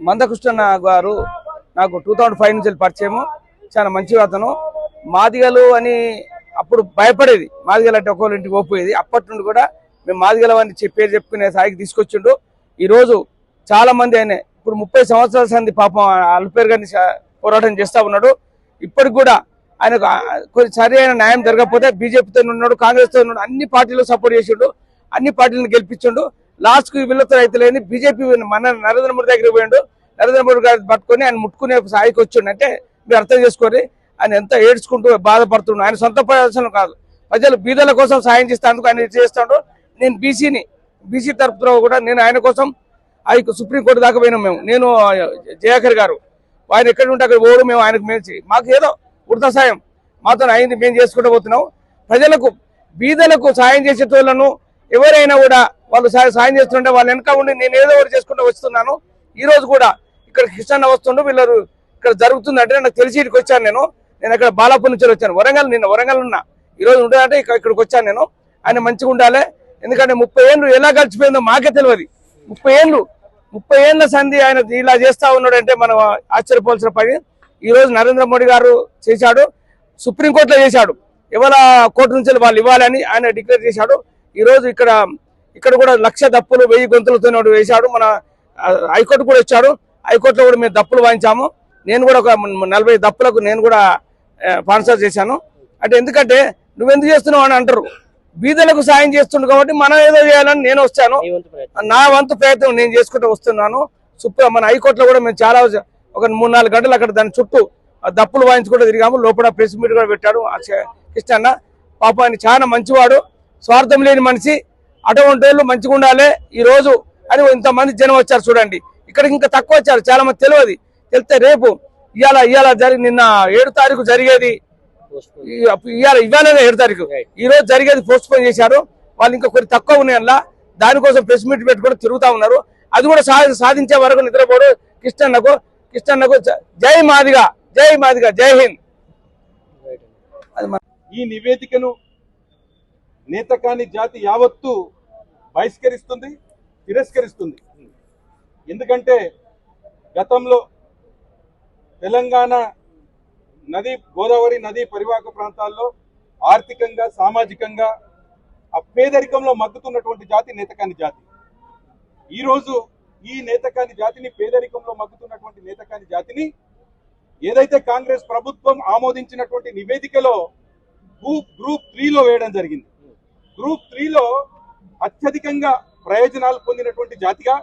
మందకృష్ణ గారు నాకు two thousand five నుంచి పరిచయము. చాలా మంచి అతను. మాదిగలు అని అప్పుడు భయపడేది. మాదిగలు అంటే ఒకళ్ళ ఇంటికి పోపోయేది అప్పటి నుండి కూడా మేము మాదిగలు అని చెప్పి పేరు చెప్పుకునే స్థాయికి తీసుకొచ్చిండు. ఈరోజు చాలా మంది ఆయన ఇప్పుడు ముప్పై సంవత్సరాల సంది పాపం అల్పేరు గారిని పోరాటం చేస్తూ ఉన్నాడు. ఇప్పటికి కూడా ఆయనకు కొంచెం సరి అయిన న్యాయం జరగకపోతే బీజేపీతో ఉన్నాడు కాంగ్రెస్తో ఉన్నాడు అన్ని పార్టీలు సపోర్ట్ చేసిండు. అన్ని పార్టీలను గెలిపించిండు. లాస్ట్కు వీళ్ళతో అయితే లేని బీజేపీ మన నరేంద్ర మోడీ దగ్గర పోయిండు. నరేంద్ర మోడీ గారు పట్టుకొని ఆయన ముట్టుకునే స్థాయికి వచ్చిండు. అంటే మీరు అర్థం చేసుకొని ఆయన ఎంత ఏడ్చుకుంటూ బాధపడుతుండు. ఆయన సొంత ప్రయోజనం కాదు. ప్రజలు బీదల కోసం సాయం చేస్తాను ఆయన చేస్తాడు. నేను బీసీని బీసీ తరపులో కూడా నేను ఆయన కోసం అవి సుప్రీంకోర్టు దాకా పోయినాం మేము. నేను జయాకర్ గారు. ఆయన ఎక్కడ ఉంటే అక్కడ పోవడం మేము ఆయనకు మేల్చి మాకు ఏదో వృద్ధ సాయం. మాతో అయింది మేము చేసుకుంటూ పోతున్నాం. ప్రజలకు బీదలకు సాయం చేసేటోళ్ళను ఎవరైనా కూడా వాళ్ళు సాయం సాయం చేస్తుంటే వాళ్ళ వెనక ఉండి నేను ఏదో ఒకటి చేసుకుంటూ వస్తున్నాను. ఈ రోజు కూడా ఇక్కడ కృష్ణ వస్తుండు వీళ్ళు ఇక్కడ జరుగుతుందంటే నాకు తెలిసి ఇక్కడికి వచ్చాను నేను. నేను అక్కడ బాలాపూర్ నుంచి వచ్చాను. వరంగల్ నిన్న వరంగల్ ఉన్నా. ఈ రోజు ఉండాలంటే ఇక్కడ ఇక్కడికి వచ్చాను నేను. ఆయన మంచిగా ఉండాలి. ఎందుకంటే ముప్పై ఏళ్ళు ఎలా గడిచిపోయిందో మాకే తెలియదు. ముప్పై ఏళ్ళు ముప్పై ఏళ్ళ సంధి ఆయన ఇలా చేస్తా ఉన్నాడంటే మనం ఆశ్చర్యపోవాల్సిన పని. ఈ రోజు నరేంద్ర మోడీ గారు చేశాడు. సుప్రీంకోర్టులో చేశాడు. ఇవాళ కోర్టు నుంచి వాళ్ళు ఇవ్వాలని ఆయన డిక్లేర్ చేశాడు. ఈ రోజు ఇక్కడ ఇక్కడ కూడా లక్ష దప్పులు వెయ్యి గొంతులతో వేశాడు. మన హైకోర్టు కూడా ఇచ్చాడు హైకోర్టులో కూడా మేము దప్పులు వాయించాము. నేను కూడా ఒక నలభై దప్పులకు నేను కూడా స్పాన్సర్ చేశాను. అంటే ఎందుకంటే నువ్వెందుకు చేస్తున్నావు అని అంటారు. బీదలకు సాయం చేస్తుండు కాబట్టి మనం ఏదో చేయాలని నేను వచ్చాను. నీ వంతు ప్రయత్నం. నేను చేసుకుంటూ వస్తున్నాను. సుప్రీం మన హైకోర్టులో కూడా మేము చాలా ఒక మూడు నాలుగు గంటలు అక్కడ దాని చుట్టూ ఆ దప్పులు వాయించుకుంటూ తిరిగాము. లోపల ప్రెస్ మీట్ కూడా పెట్టాడు. కృష్ణన్న పాప ఆయన చాలా మంచివాడు. స్వార్థం లేని మనిషి. అటువంటి వాళ్ళు మంచిగా ఉండాలి ఈ రోజు అని ఇంతమంది జనం వచ్చారు చూడండి. ఇక్కడికి ఇంకా తక్కువ వచ్చారు చాలా మంది తెలియదు. తెలితే రేపు ఇవాళ ఇవాళ జరిగి నిన్న ఏడు తారీఖు జరిగేది. ఇవాళ ఇవాళనే ఏడు తారీఖు. ఈ రోజు జరిగేది పోస్ట్ పోన్ చేశారు. వాళ్ళు ఇంకా కొన్ని తక్కువ ఉన్నాయి అలా దానికోసం ప్రెస్ మీట్ పెట్టుకొని తిరుగుతా ఉన్నారు. అది కూడా సాధించే వరకు నిద్రపోడు. కృష్ణన్నకు కృష్ణన్నకు జ- జై మాదిగా జై మాదిగా జై హింద్. ఈ నివేదికను నేతకాని జాతి యావత్తు బహిష్కరిస్తుంది తిరస్కరిస్తుంది. ఎందుకంటే గతంలో తెలంగాణ నది గోదావరి నది పరివాహక ప్రాంతాల్లో ఆర్థికంగా సామాజికంగా ఆ పేదరికంలో మగ్గుతున్నటువంటి జాతి నేతకాని జాతి. ఈరోజు ఈ నేతకాని జాతిని పేదరికంలో మగ్గుతున్నటువంటి నేతకాని జాతిని ఏదైతే కాంగ్రెస్ ప్రభుత్వం ఆమోదించినటువంటి నివేదికలో గ్రూప్ గ్రూప్ త్రీలో వేయడం జరిగింది. గ్రూప్ త్రీలో అత్యధికంగా ప్రయోజనాలు పొందినటువంటి జాతిగా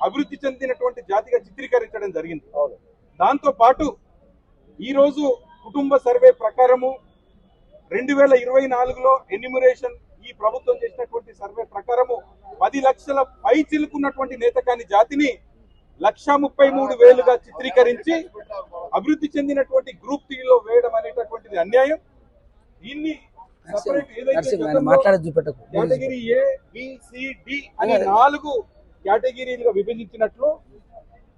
అభివృద్ధి చెందినటువంటి జాతిగా చిత్రీకరించడం జరిగింది. దాంతో పాటు ఈరోజు కుటుంబ సర్వే ప్రకారము రెండు వేల ఇరవై నాలుగులో ఎన్యూమరేషన్ ఈ ప్రభుత్వం చేసినటువంటి సర్వే ప్రకారము పది లక్షల పై చిలుకున్నటువంటి నేతకాని జాతిని లక్ష ముప్పై మూడు వేలుగా చిత్రీకరించి అభివృద్ధి చెందినటువంటి గ్రూప్ త్రీలో వేయడం అనేటటువంటిది అన్యాయం. దీన్ని నరసింహ చూపెట్టకు. కేటగిరీ ఏ అనే నాలుగు కేటగిరీలుగా విభజించినట్లు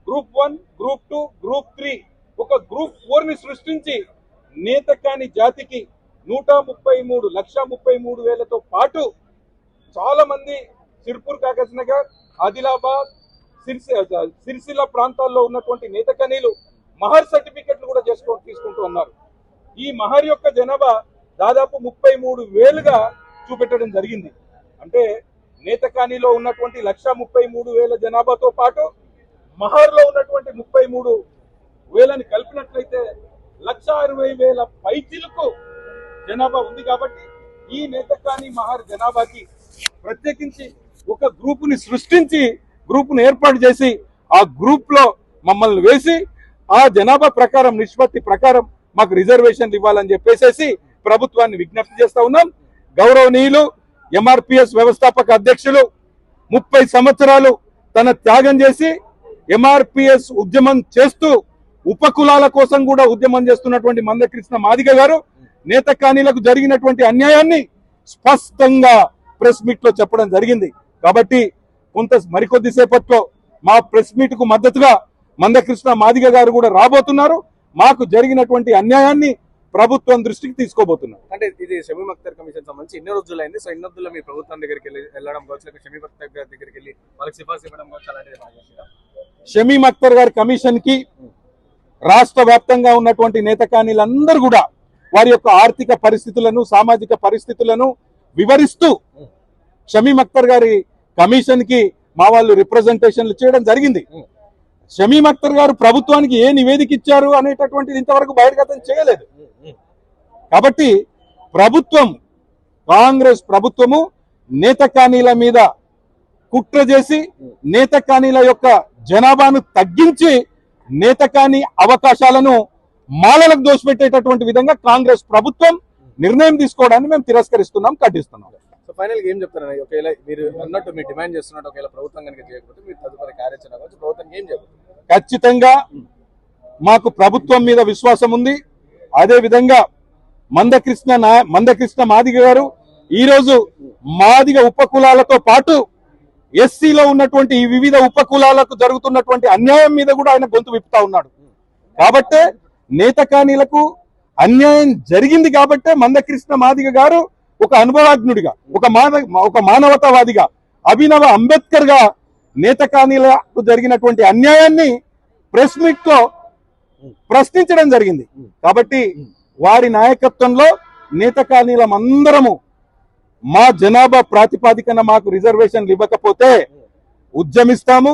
group one group two group three ఒక గ్రూప్ ఫోర్ని సృష్టించి నేత కాని జాతికి నూట ముప్పై మూడు లక్ష ముప్పై మూడు వేలతో పాటు చాలా మంది సిర్పూర్ కాకస్ నగర్ ఆదిలాబాద్ సిరిసి సిరిసిల్ల ప్రాంతాల్లో ఉన్నటువంటి నేతకనీలు మహర్ సర్టిఫికెట్లు కూడా చేసుకో తీసుకుంటూ ఉన్నారు. ఈ మహర్ యొక్క జనాభా దాదాపు ముప్పై మూడు వేలుగా చూపెట్టడం జరిగింది. అంటే నేతకానిలో ఉన్నటువంటి లక్ష ముప్పై మూడు వేల జనాభాతో పాటు మహర్లో ఉన్నటువంటి ముప్పై మూడు వేలని కలిపినట్లయితే లక్ష అరవై వేల పైచిలకు జనాభా ఉంది కాబట్టి ఈ నేతకాని మహర్ జనాభాకి ప్రత్యేకించి ఒక గ్రూపుని సృష్టించి గ్రూపును ఏర్పాటు చేసి ఆ గ్రూప్లో మమ్మల్ని వేసి ఆ జనాభా ప్రకారం నిష్పత్తి ప్రకారం మాకు రిజర్వేషన్లు ఇవ్వాలని చెప్పేసేసి ప్రభుత్వాన్ని విజ్ఞప్తి చేస్తా ఉన్నాం. గౌరవనీయులు ఎంఆర్పిఎస్ వ్యవస్థాపక అధ్యక్షులు ముప్పై సంవత్సరాలు తన త్యాగం చేసి ఎంఆర్పిఎస్ ఉద్యమం చేస్తూ ఉపకులాల కోసం కూడా ఉద్యమం చేస్తున్నటువంటి మందకృష్ణ మాదిగ గారు నేతకానీలకు జరిగినటువంటి అన్యాయాన్ని స్పష్టంగా ప్రెస్ మీట్లో చెప్పడం జరిగింది. కాబట్టి కొంత మరికొద్ది సేపట్లో మా ప్రెస్ మీట్కు మద్దతుగా మందకృష్ణ మాదిగ గారు కూడా రాబోతున్నారు. మాకు జరిగినటువంటి అన్యాయాన్ని ప్రభుత్వం దృష్టికి తీసుకోబోతున్నాం. అంటే ఇది షమీమ్ అఖ్తర్ కమిషన్ సంబంధించి ఎన్ని రోజులైంది. సో ఎన్ని రోజుల్లో మీ ప్రభుత్వం దగ్గరికి వెళ్ళి వెళ్ళడం కావచ్చు లేక షమీమ్ అఖ్తర్ గారి దగ్గరికి వెళ్ళి వాళ్ళకి సిఫార్సు ఇవ్వడం కావచ్చు అలాంటిది? షమీమ్ అఖ్తర్ గారి కమిషన్కి రాష్ట్ర వ్యాప్తంగా ఉన్నటువంటి నేతకానీలందరూ కూడా వారి యొక్క ఆర్థిక పరిస్థితులను సామాజిక పరిస్థితులను వివరిస్తూ షమీమ్ అఖ్తర్ గారి కమిషన్కి మా వాళ్ళు రిప్రజెంటేషన్లు చేయడం జరిగింది. షమీమ్ అఖ్తర్ గారు ప్రభుత్వానికి ఏ నివేదిక ఇచ్చారు అనేటటువంటిది ఇంతవరకు బహిర్గతం చేయలేదు. కాబట్టి ప్రభుత్వం కాంగ్రెస్ ప్రభుత్వము నేతకానీల మీద కుట్ర చేసి నేతకానీల యొక్క జనాభాను తగ్గించి నేతకాని అవకాశాలను మాలలకు దోషపెట్టేటటువంటి విధంగా కాంగ్రెస్ ప్రభుత్వం నిర్ణయం తీసుకోవడాన్ని మేము తిరస్కరిస్తున్నాం ఖండిస్తున్నాం. సో ఫైనల్గా ఏం చెప్తారు ఒకవేళ మీరు అన్నట్టు మీరు డిమాండ్ చేస్తున్నట్టు ఒకవేళ ప్రభుత్వం కనుక చేయకపోతే మీరు తదుపరి కార్యాచరణ కావచ్చు ప్రభుత్వానికి ఏం చేయబోతుంది? ఖచ్చితంగా మాకు ప్రభుత్వం మీద విశ్వాసం ఉంది. అదే విధంగా మందకృష్ణ నా- మందకృష్ణ మాదిగ గారు ఈ రోజు మాదిగ ఉపకులాలతో పాటు ఎస్సీలో ఉన్నటువంటి ఈ వివిధ ఉపకులాలకు జరుగుతున్నటువంటి అన్యాయం మీద కూడా ఆయన గొంతు విప్పుతా ఉన్నాడు. కాబట్టే నేతకానీలకు అన్యాయం జరిగింది కాబట్టే మందకృష్ణ మాదిగ గారు ఒక అనుభవాజ్ఞుడిగా ఒక మాన ఒక మానవతావాదిగా అభినవ అంబేద్కర్గా నేతకానీలకు జరిగినటువంటి అన్యాయాన్ని ప్రెస్ మీట్లో ప్రశ్నించడం జరిగింది. కాబట్టి వారి నాయకత్వంలో నేతకానీలం అందరము మా జనాభా ప్రాతిపాదికన మాకు రిజర్వేషన్లు ఇవ్వకపోతే ఉద్యమిస్తాము.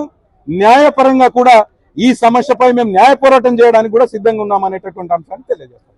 న్యాయపరంగా కూడా ఈ సమస్యపై మేము న్యాయ పోరాటం చేయడానికి కూడా సిద్ధంగా ఉన్నాం అనేటటువంటి అంశాన్ని తెలియజేస్తాం.